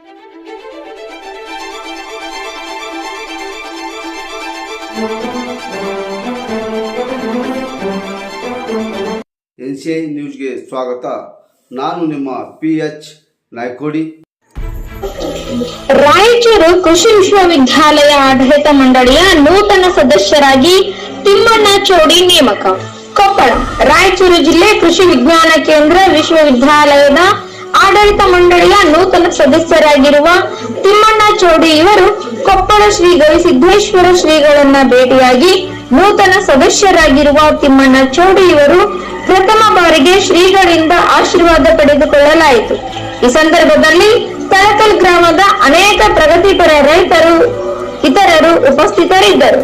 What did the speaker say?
N C I ನ್ಯೂಸ್ಗೆ ಸ್ವಾಗತ. ನಾನು ನಿಮ್ಮ ಪಿ ಎಚ್ ನಾಯ್ಕೋಡಿ. ರಾಯಚೂರು ಕೃಷಿ ವಿಶ್ವವಿದ್ಯಾಲಯ ಆಡಳಿತ ಮಂಡಳಿಯ ನೂತನ ಸದಸ್ಯರಾಗಿ ತಿಮ್ಮಣ್ಣ ಚೋಡಿ ನೇಮಕ. ಕೊಪ್ಪಳ, ರಾಯಚೂರು ಜಿಲ್ಲೆ ಕೃಷಿ ವಿಜ್ಞಾನ ಕೇಂದ್ರ ವಿಶ್ವವಿದ್ಯಾಲಯದ ಆಡಳಿತ ಮಂಡಳಿಯ ನೂತನ ಸದಸ್ಯರಾಗಿರುವ ತಿಮ್ಮಣ್ಣ ಚೌಡಿ ಇವರು ಕೊಪ್ಪಳ ಶ್ರೀ ಗವಿಸಿದ್ದೇಶ್ವರ ಶ್ರೀಗಳನ್ನ ಭೇಟಿಯಾಗಿ ನೂತನ ಸದಸ್ಯರಾಗಿರುವ ತಿಮ್ಮಣ್ಣ ಚೌಡಿ ಇವರು ಪ್ರಥಮ ಬಾರಿಗೆ ಶ್ರೀಗಳಿಂದ ಆಶೀರ್ವಾದ ಪಡೆದುಕೊಳ್ಳಲಾಯಿತು. ಈ ಸಂದರ್ಭದಲ್ಲಿ ತಳಕಲ್ ಗ್ರಾಮದ ಅನೇಕ ಪ್ರಗತಿಪರ ರೈತರು, ಇತರರು ಉಪಸ್ಥಿತರಿದ್ದರು.